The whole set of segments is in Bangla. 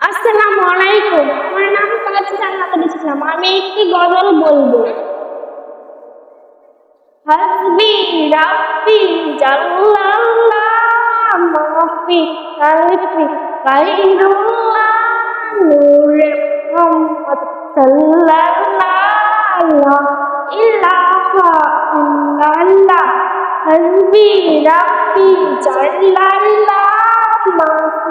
আসসালামু আলাইকুম। আমার নাম কাজী জান্নাতুল ইসলাম আমি একটি গজল বলব। হাসবি রাব্বি জাল্লাল্লাহ মাফি কালবি গায়রুল্লাহ নূরে মুহাম্মদ সাল্লাল্লাহ ইলাহা ইল্লাল্লাহ। হাসবি রাব্বি জাল্লাল্লাহ মাফি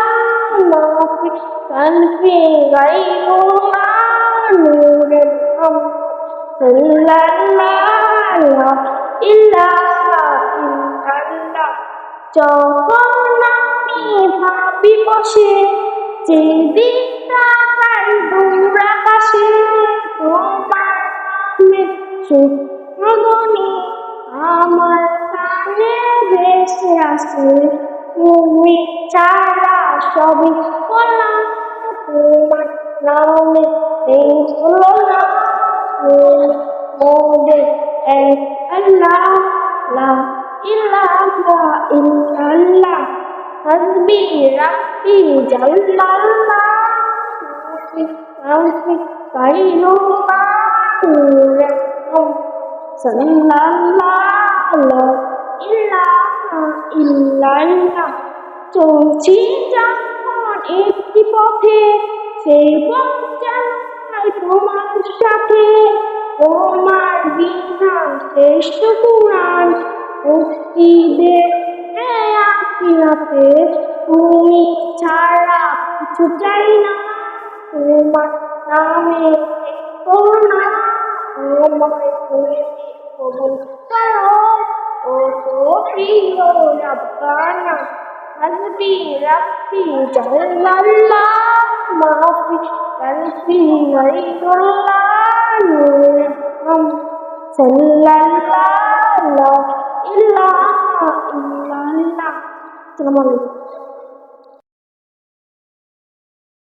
মাফি কালবি গায়রুল্লাহ নূরে মুহাম্মদ সাল্লাল্লাহ ইলাহা ইল্লাল্লাহ যখন আমি ভাবি বসে তোমার নামে শুক্রগণি আমার কানে ভেসে তুমি ছাড়া সবই বলা তোমার নামে এই হলো না মোদের এক আল্লাহ লা ইলাহা ইল্লাল্লাহ হাসবি রাব্বি জাল্লাল্লাহ মাফি কালবি গায়রুল্লাহ নূরে সাল্লাল্লাহ লা ইলাহা ইল্লাল্লাহ চলছি যখন একটি পথে সেই পথ তোমার সাথে। তোমার বিনা শ্রেষ্ঠ পুরাণ মুক্তি দে আখিরাতে তুমি ছাড়া কিছু চাই না। তোমার নামে করুণা আমায় তুমি কবুল করো। ও কালবি গায়রুল্লাহ নূরে মুহাম্মদ সাল্লাল্লাহ লা ইলাহা ইল্লাল্লাহ আসসালামু আলাইকুম